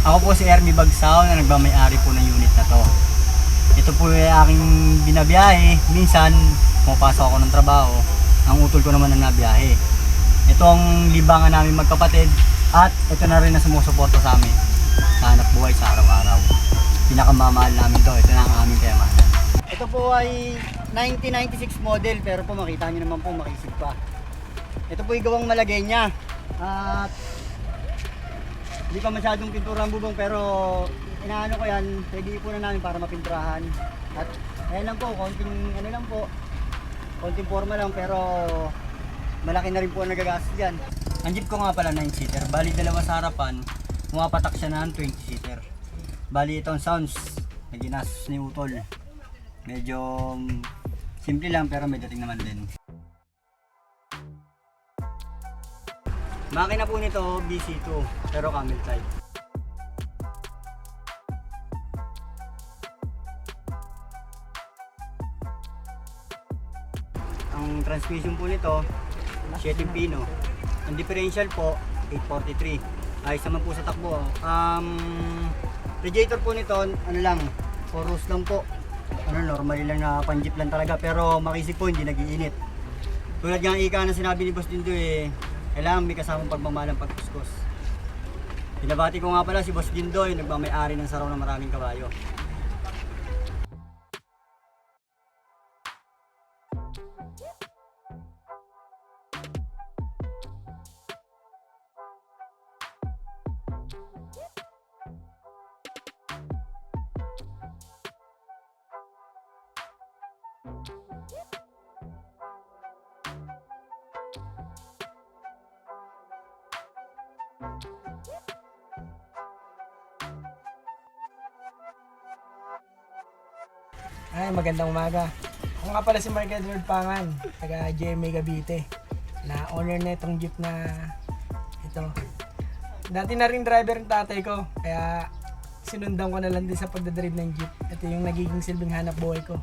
Ako po si Ermi Bagsao na nagmamayari po ng unit na to. Ito po yung aking binabiyahe. Minsan, pumapasok ako ng trabaho. Ang utol ko naman ang nabiyahe. Ito ang libangan namin magkapatid at ito na rin na sumusuporta sa amin sa hanap buhay sa araw-araw. Pinakamamahal namin to. Ito na ang aming kayamanan. Ito po ay 1996 model pero po makita nyo naman po makisig pa. Ito po yung gawang malagay niya. At hindi pa masyadong pintura ang bubong pero inaano ko yan, pwede ipunan namin para mapinturahan. At ayan lang po, konting ano lang po, konting forma lang pero malaki na rin po ang nagagastos dyan. Ang jeep ko nga pala 9-seater, bali dalawa sa harapan, pumapatak siya ng 20-seater. Bali itong sounds, na ginastos ni Utol. Medyo mm, simple lang pero may dating naman din. Makina po nito BC2 pero camel type. Ang transmission po nito 7 pino. Ang differential po 843. Ayos naman po sa takbo. Um, radiator po nito ano lang, chorus lang po. Ano normal lang na panjeep lang talaga pero makisig po hindi nagiinit. Tulad ng ika na sinabi ni Boss Dindo eh, kailangan may kasamang pagmamahal ng pagkuskus. Binabati ko nga pala si Boss Dindoy, nagmamayari ng saraw ng maraming kabayo. Ay, magandang umaga. Ako nga pala si Mark Edward Pangan, taga GMA Cavite, na owner na itong jeep na ito. Dati na rin driver ng tatay ko, kaya sinundan ko na lang din sa pagdadrive ng jeep. Ito yung nagiging silbing hanap buhay ko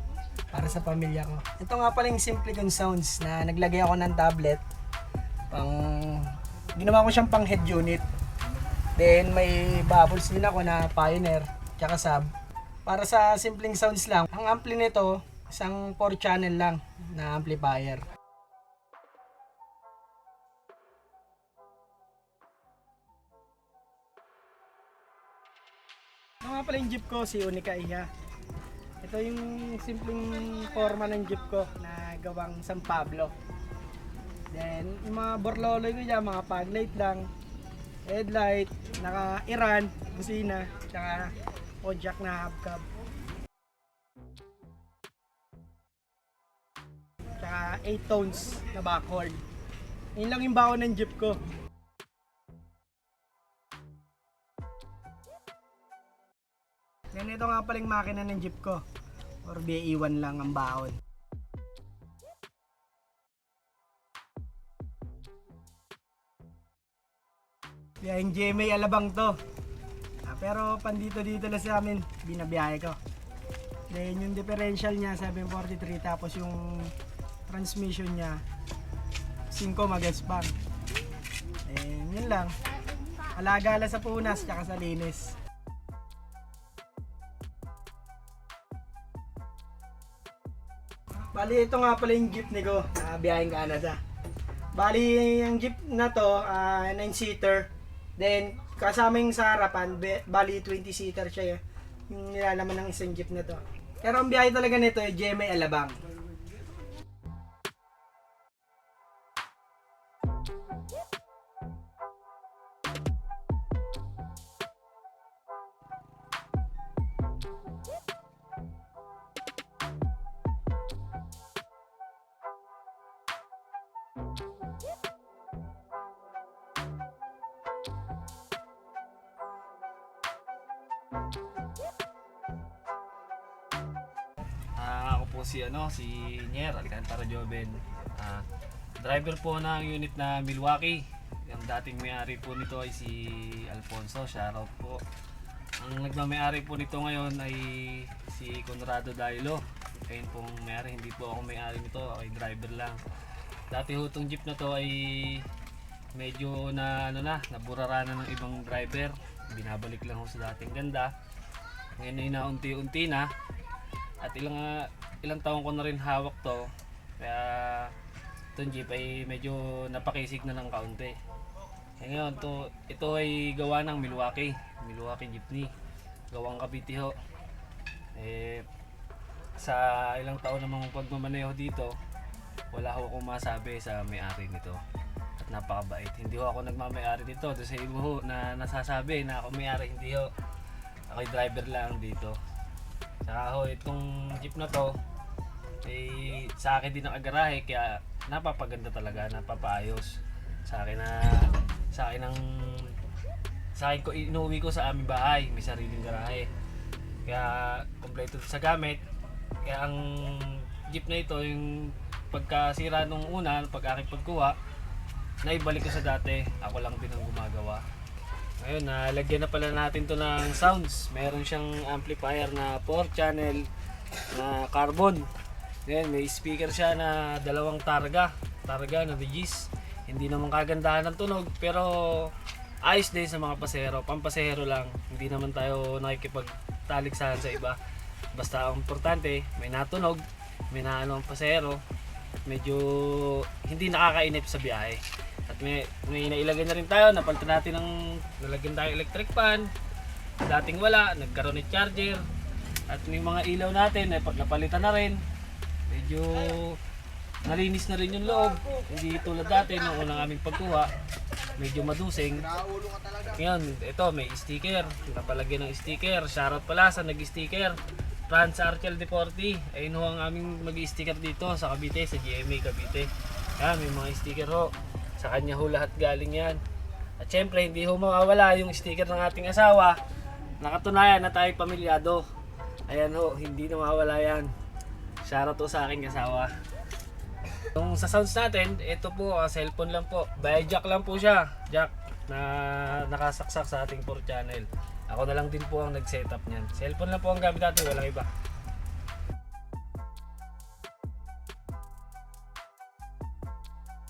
para sa pamilya ko. Ito nga pala yung Simplicon Sounds na naglagay ako ng tablet. Pang, ginawa ko siyang pang head unit. Then may bubbles din ako na Pioneer, tsaka sub. Para sa simpleng sounds lang, ang ampli nito, isang 4 channel lang na amplifier. Ito nga pala yung jeep ko, si Unica Iha. Ito yung simpleng forma ng jeep ko na gawang San Pablo. Then, yung mga borloloy ko dyan, mga fog light lang, headlight, naka-Iran, busina, tsaka Kojak na hubcap. Tsaka 8 tones na backhorn. Yun lang yung baon ng jeep ko. Ganito nga paling makina ng jeep ko. Or BE1 lang ang baon. Kaya yung GMA Alabang to. Ah, pero pandito dito na sa amin, binabiyahe ko. Then yung differential niya 743 tapos yung transmission niya 5 magaspang. Eh, yun lang. Alaga lang sa punas tsaka sa linis. Bali, ito nga pala yung jeepney ko na biyaheng Canada. Bali, yung jeep na to, 9-seater. Then, kasama yung sa harapan, bali 20-seater siya. eh. Yung nilalaman ng isang jeep na to. Pero ang biyahe talaga nito ay GMA Alabang. Po si ano, si Nier Alcantara Joven. Ah, driver po ng unit na Milwaukee. Ang dating may-ari po nito ay si Alfonso, shoutout po. Ang nagmamay-ari po nito ngayon ay si Conrado Dailo. Ayun pong may-ari, hindi po ako may-ari nito, ako ay driver lang. Dati ho itong jeep na to ay medyo na ano na, naburara na ng ibang driver. Binabalik lang ho sa dating ganda. Ngayon ay naunti-unti na. At ilang ilang taon ko na rin hawak to. Kaya itong jeep ay medyo napakisig na ng kaunti. Ngayon, to, ito ay gawa ng Milwaukee. Milwaukee Jeepney. Gawang Cavite ho. Eh, sa ilang taon namang pagmamaneho dito, wala ho akong masabi sa may-ari nito. At napakabait. Hindi ho ako nagmamay-ari dito. Doon sa ibo ho na nasasabi na ako may-ari, hindi ho. Ako'y driver lang dito. Saka ho, itong jeep na to, eh, sa akin din ang agarahe, kaya napapaganda talaga, napapaayos. Sa akin na, sa akin ang, sa akin ko, inuwi ko sa aming bahay, may sariling garahe. Kaya, kompleto sa gamit. Kaya ang jeep na ito, yung pagkasira nung una, pag aking pagkuha, naibalik ko sa dati, ako lang din ang gumagawa. Ngayon, nalagyan na pala natin to ng sounds. Meron siyang amplifier na 4 channel na carbon. Ngayon, may speaker siya na dalawang targa. Targa na Regis. Hindi naman kagandahan ng tunog, pero ayos din sa mga pasero. Pampasero lang. Hindi naman tayo nakikipagtaliksahan sa iba. Basta ang importante, may natunog, may naano ang pasero, medyo hindi nakakainip sa biyahe. May, may nailagay na rin tayo, napalitan natin ng nalagyan tayo electric fan. Dating wala, nagkaroon ng charger. At may mga ilaw natin, nap- napalitan na rin. Medyo nalinis na rin yung loob. Hindi tulad dati nung unang aming pagkuha. Medyo madusing. Ngayon, ito may sticker. Napalagyan ng sticker. Shoutout pala sa nag-sticker. Franz Archel Deporti. Ayun ho ang aming mag-sticker dito sa Cavite, sa GMA Cavite. Yan, may mga sticker ho. Sa kanya ho lahat galing yan. At syempre, hindi ho mawawala yung sticker ng ating asawa. Nakatunayan na tayo pamilyado. Ayan ho, hindi na mawawala yan. Shoutout ho sa aking asawa. Yung sa sounds natin, ito po, ah, cellphone lang po. By jack lang po siya. Jack na nakasaksak sa ating 4 channel. Ako na lang din po ang nag-setup niyan. Cellphone lang po ang gamit natin, walang iba.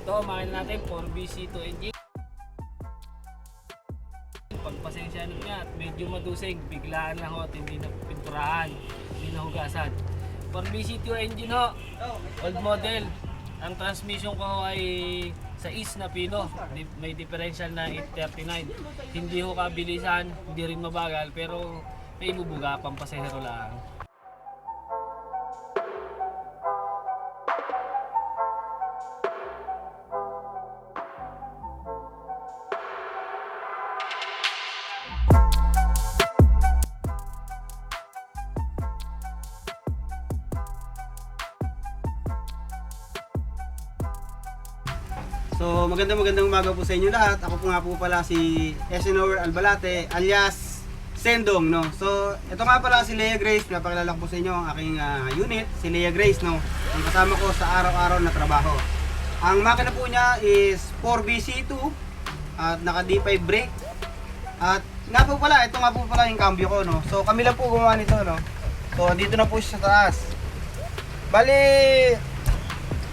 Ito, makina natin 4BC2 engine. Pagpasensya nyo niya at medyo madusig, biglaan lang ho at hindi na pinturahan, hindi na hugasan. 4BC2 engine ho, old model. Ang transmission ko ho ay sa East na Pino, may differential na 839. Hindi ho kabilisan, hindi rin mabagal, pero may ibubuga, pampasahero lang. So magandang magandang umaga po sa inyo lahat. Ako po nga po pala si Esinor Albalate alias Sendong no. So ito nga pala si Leia Grace, pinapakilala ko po sa inyo ang aking ah, unit, si Leia Grace no. Ang kasama ko sa araw-araw na trabaho. Ang makina po niya is 4BC2 at naka D5 brake. At nga po pala, ito nga po pala yung cambio ko no. So kami lang po gumawa nito no. So dito na po siya sa taas. Bali,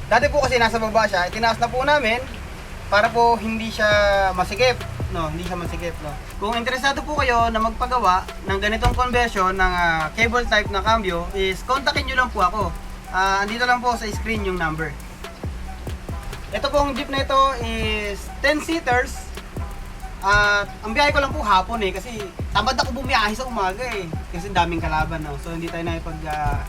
Dati po kasi nasa baba siya, itinaas na po namin para po hindi siya masikip, no, hindi siya masikip, no. Kung interesado po kayo na magpagawa ng ganitong conversion ng ah, cable type na cambio is kontakin niyo lang po ako. Ah, andito lang po sa screen yung number. Ito pong jeep na ito is 10 seaters. At ang biyahe ko lang po hapon eh kasi tamad ako bumiyahe sa umaga eh. Kasi daming kalaban no. So hindi tayo naipag ah, ah,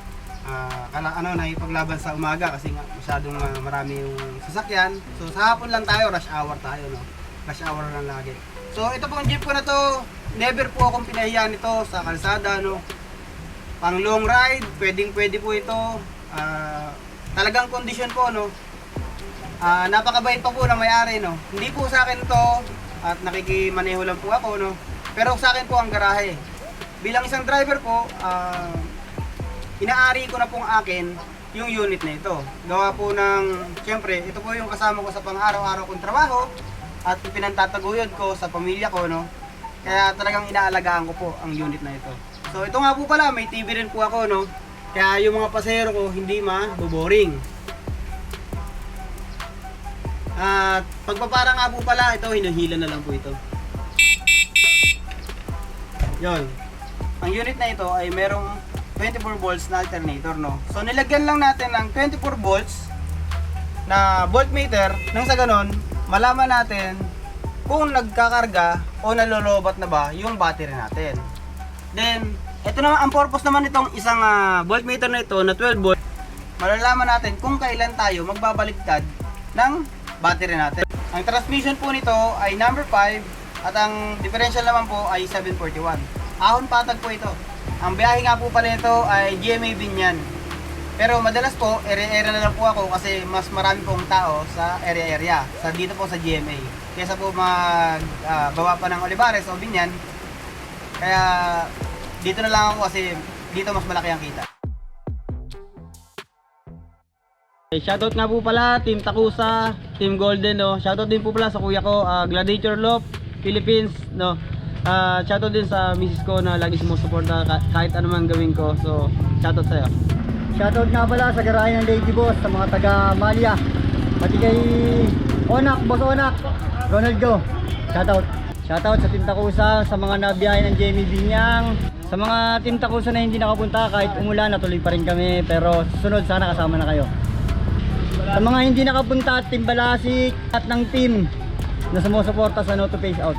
kala, ano naipaglaban sa umaga kasi nga masyadong ah, marami yung sasakyan. So sa hapon lang tayo, rush hour tayo no. Rush hour lang lagi. So ito pong jeep ko na to, never po akong pinahiya nito sa kalsada no. Pang long ride, pwedeng pwede po ito. Ah, talagang kondisyon po no. Ah, napakabait pa po ng may-ari no. Hindi po sa akin to at nakikimaneho lang po ako no. Pero sa akin po ang garahe. Bilang isang driver po, ah, inaari ko na pong akin yung unit na ito. Gawa po ng, siyempre, ito po yung kasama ko sa pang-araw-araw kong trabaho at pinantataguyod ko sa pamilya ko, no. Kaya talagang inaalagaan ko po ang unit na ito. So ito nga po pala, may TV rin po ako, no. Kaya yung mga pasahero ko hindi ma-boring. At pagpapara nga po pala, ito hinuhila na lang po ito. Yon. Ang unit na ito ay merong 24 volts na alternator, no? So nilagyan lang natin ng 24 volts na voltmeter nang sa ganon, malaman natin kung nagkakarga o nalolobat na ba yung battery natin. Then, ito naman ang purpose naman nitong isang ah, voltmeter na ito na 12 volt. Malalaman natin kung kailan tayo magbabaliktad ng battery natin. Ang transmission po nito ay number 5 at ang differential naman po ay 741. Ahon patag po ito. Ang biyahe nga po pala nito ay GMA Binyan. Pero madalas po, area-area na lang po ako kasi mas marami pong tao sa area-area. Sa dito po sa GMA. Kesa po mag ah, bawa pa ng Olivares o Binyan. Kaya dito na lang ako kasi dito mas malaki ang kita. Okay, shoutout nga po pala Team Takusa, Team Golden no. Shoutout din po pala sa kuya ko, ah, Gladiator Loop, Philippines no. Ah, shoutout din sa misis ko na lagi sumusuporta ka- kahit ano man gawin ko. So, shoutout sa'yo. Shoutout nga pala sa garahe ng Lady Boss, sa mga taga Malia. Pati kay Onak, Boss Onak, Ronald Go. Shoutout. Shoutout sa Team Takusa, sa mga nabiyahe ng Jamie Binyang. Sa mga Team Takusa na hindi nakapunta, kahit umulan, natuloy pa rin kami. Pero susunod, sana kasama na kayo. Sa mga hindi nakapunta at Team Balasik at ng team na sumusuporta sa No to Face Out.